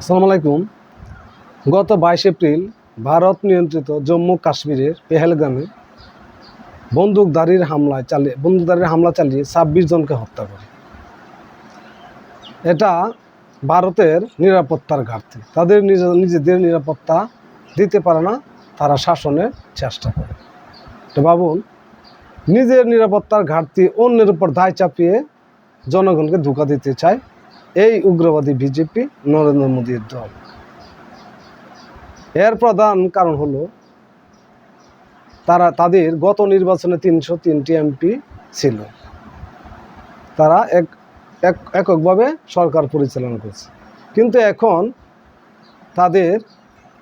আসসালামু আলাইকুম। গত বাইশ এপ্রিল ভারত নিয়ন্ত্রিত জম্মু কাশ্মীরের পেহেলগামে বন্দুকধারীর হামলায় চালিয়ে বন্দুকধারীর হামলা চালিয়ে ছাব্বিশ জনকে হত্যা করে। এটা ভারতের নিরাপত্তার ঘাটতি। তাদের নিজ নিজেদের নিরাপত্তা দিতে পারে না, তারা শাসনের চেষ্টা করে। তো ভাবুন, নিজের নিরাপত্তার ঘাটতি অন্যের উপর দায় চাপিয়ে জনগণকে ধোকা দিতে চায় এই উগ্রবাদী বিজেপি নরেন্দ্র মোদীর দল। এর প্রধান কারণ হলো, তারা, তাদের গত নির্বাচনে তিনশো তিনটি এমপি ছিল। তারা এক, এক- এককভাবে সরকার পরিচালনা করছে। কিন্তু এখন তাদের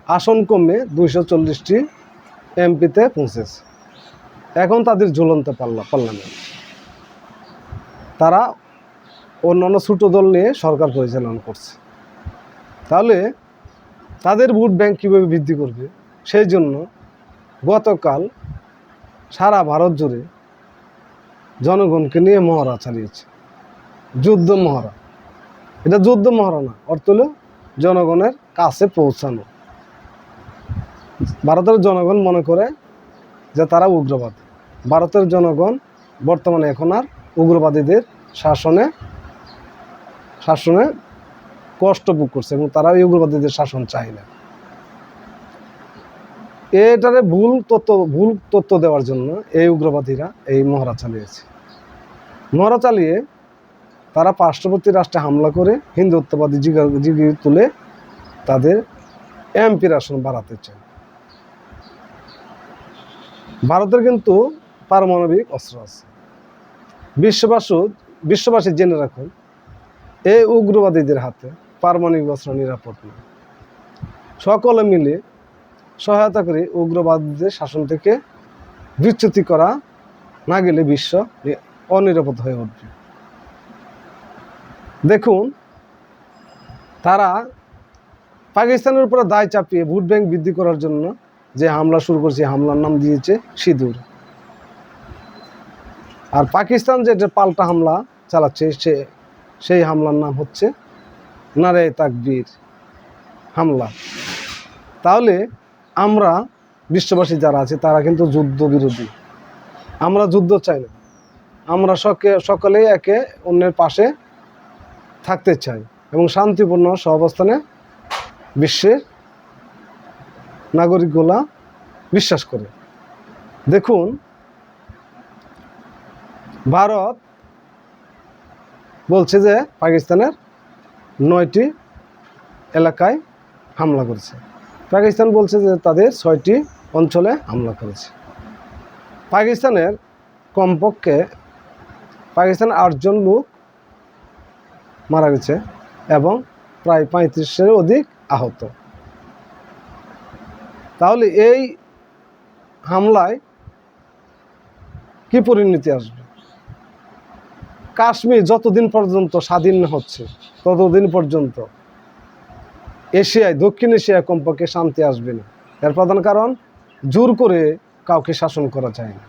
আসন কমে দুইশো চল্লিশটি এমপিতে পৌঁছেছে। এখন তাদের ঝুলন্ত পাল্লা পাল্লা নেই তারা অন্যান্য ছোটো দল নিয়ে সরকার পরিচালনা করছে। তাহলে তাদের ভোট ব্যাংক কীভাবে বৃদ্ধি করবে? সেই জন্য গতকাল সারা ভারত জুড়ে জনগণকে নিয়ে মহড়া চালিয়েছে। যুদ্ধ মহড়া। এটা যুদ্ধ মহড়া না, অর্থ হলো জনগণের কাছে পৌঁছানো। ভারতের জনগণ মনে করে যে তারা উগ্রবাদী। ভারতের জনগণ বর্তমানে এখন আর উগ্রবাদীদের শাসনে শাসনে কষ্ট ভোগ করছে এবং তারা এই উগ্রবাদীদের শাসন চায় না। এটারে ভুল তথ্য ভুল তথ্য দেওয়ার জন্য এই উগ্রবাদীরা এই মহড়া চালিয়েছে। মহড়া চালিয়ে তারা পার্শ্ববর্তী রাষ্ট্রে হামলা করে হিন্দুত্ববাদী জিগা জিগি তুলে তাদের এমপির আসন বাড়াতে চায়। ভারতের কিন্তু পারমাণবিক অস্ত্র আছে। বিশ্ববাসী বিশ্ববাসী জেনে রাখুন এই উগ্রবাদীদের হাতে পারমাণবিক অস্ত্র নিরাপদ নয় সকলে মিলে সহায়তা করে উগ্রবাদীদের শাসন থেকে বিচ্যুতি করা না গেলে বিশ্ব অনিরাপদ হয়ে উঠবে। দেখুন, তারা পাকিস্তানের উপরে দায় চাপিয়ে ভোট ব্যাংক বৃদ্ধি করার জন্য যে হামলা শুরু করছে হামলার নাম দিয়েছে সিঁদুর। আর পাকিস্তান যে পাল্টা হামলা চালাচ্ছে, সে সেই হামলার নাম হচ্ছে নারে তাকবীর হামলা। তাহলে আমরা বিশ্ববাসী যারা আছে, তারা কিন্তু যুদ্ধ বিরোধী। আমরা যুদ্ধ চাই না। আমরা সকে, সকলেই একে অন্যের পাশে থাকতে চাই এবং শান্তিপূর্ণ সহাবস্থানে বিশ্বের নাগরিকগুলা বিশ্বাস করে। দেখুন, ভারত বলছে যে পাকিস্তানের নয়টি এলাকায় হামলা করেছে। পাকিস্তান বলছে যে তাদের ছয়টি অঞ্চলে হামলা করেছে। পাকিস্তানের কমপক্ষে পাকিস্তান আটজন লোক মারা গেছে এবং প্রায় পঁয়ত্রিশের অধিক আহত। তাহলে এই হামলায় কি পরিণতি আসবে? কাশ্মীর যতদিন পর্যন্ত স্বাধীন হচ্ছে, ততদিন পর্যন্ত এশিয়ায়, দক্ষিণ এশিয়ায় কমপক্ষে শান্তি আসবে না। এর প্রধান কারণ, জোর করে কাউকে শাসন করা যায় না।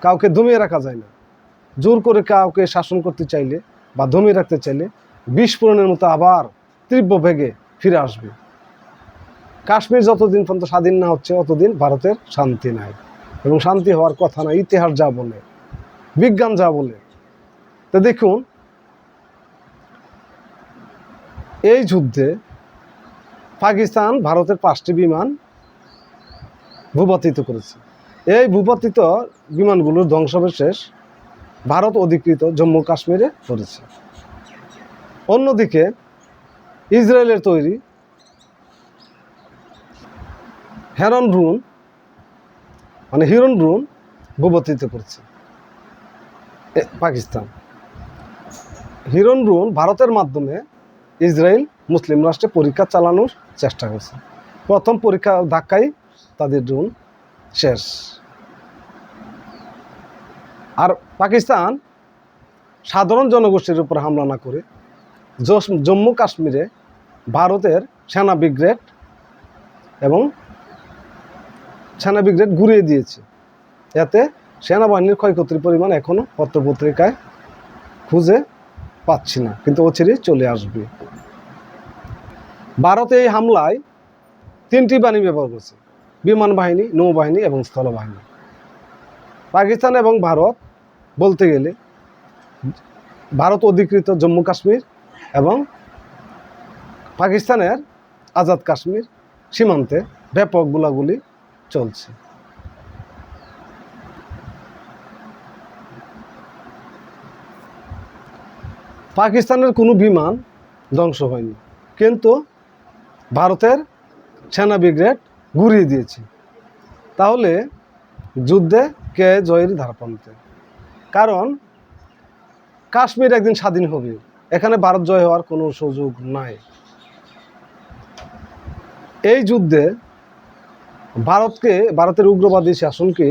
কাউকে দমিয়ে রাখা যায় না। জোর করে কাউকে শাসন করতে চাইলে বা দমিয়ে রাখতে চাইলে বিস্ফোরণের মতো আবার তীব্র বেগে ফিরে আসবে। কাশ্মীর যতদিন পর্যন্ত স্বাধীন না হচ্ছে ততদিন ভারতের শান্তি নাই। এবং শান্তি হওয়ার কথা না, ইতিহাস যা বলে, বিজ্ঞান যা বলে তো দেখুন, এই যুদ্ধে পাকিস্তান ভারতের পাঁচটি বিমান ভূপাতিত করেছে। এই ভূপাতিত বিমানগুলোর ধ্বংসাবশেষ ভারত অধিকৃত জম্মু কাশ্মীরে করেছে। অন্যদিকে, ইসরায়েলের তৈরি হেরন ড্রোন মানে হিরন ড্রোন ভূপাতিত করছে পাকিস্তান। হিরন ড্রোন ভারতের মাধ্যমে ইসরায়েল মুসলিম রাষ্ট্রে পরীক্ষা চালানোর চেষ্টা করছে। প্রথম পরীক্ষা ধাক্কাই তাদের ড্রোন শেষ। আর পাকিস্তান সাধারণ জনগোষ্ঠীর উপর হামলা না করে জম্মু কাশ্মীরে ভারতের সেনা ব্রিগেড এবং সেনা ব্রিগেড ঘুরিয়ে দিয়েছে। এতে সেনাবাহিনীর ক্ষয়ক্ষতির পরিমাণ এখনও পত্রপত্রিকায় খুঁজে পাচ্ছি না, কিন্তু অচিরেই চলে আসবে। ভারত এই হামলায় তিনটি বাহিনী ব্যবহার করছে, বিমান বাহিনী, নৌবাহিনী এবং স্থলবাহিনী। পাকিস্তান এবং ভারত বলতে গেলে ভারত অধিকৃত জম্মু কাশ্মীর এবং পাকিস্তানের আজাদ কাশ্মীর সীমান্তে ব্যাপক গোলাগুলি চলছে। পাকিস্তানের কোনো বিমান ধ্বংস হয়নি। কিন্তু ভারতের সেনা ব্রিগেড ঘুরিয়ে দিয়েছে। তাহলে যুদ্ধে কে জয়ের ধারপ্রান্তে কারণ কাশ্মীর একদিন স্বাধীন হবে। এখানে ভারত জয় হওয়ার কোনো সুযোগ নাই। এই যুদ্ধে ভারতকে, ভারতের উগ্রবাদী শাসনকে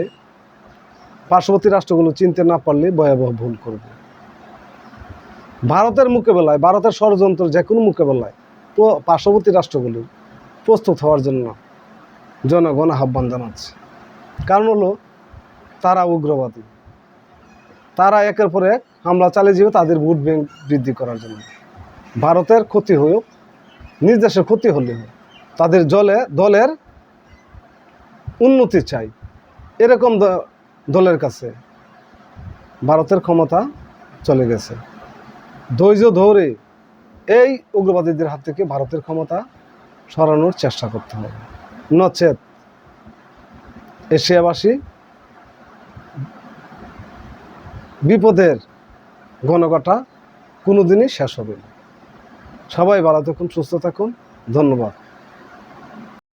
পার্শ্ববর্তী রাষ্ট্রগুলো চিনতে না পারলে ভয়াবহ ভুল করবে। ভারতের মোকাবেলায়, ভারতের ষড়যন্ত্র যে কোনো মোকাবেলায় পার্শ্ববর্তী রাষ্ট্রগুলো প্রস্তুত হওয়ার জন্য জনগণ আহ্বান জানাচ্ছে। কারণ হলো, তারা উগ্রবাদী। তারা একের পর এক হামলা চালিয়ে যাবে, তাদের ভোট ব্যাংক বৃদ্ধি করার জন্য। ভারতের ক্ষতি হয়েও, নিজ দেশের ক্ষতি হলে তাদের জলে, দলের উন্নতি চাই। এরকম দলের কাছে ভারতের ক্ষমতা চলে গেছে। ধৈর্য ধরে এই উগ্রবাদীদের হাত থেকে ভারতের ক্ষমতা সরানোর চেষ্টা করতে হবে। নচেত এশিয়াবাসী বিপদের গণকটা কোনোদিনই শেষ হবে না। সবাই ভালো থাকুন, সুস্থ থাকুন। ধন্যবাদ।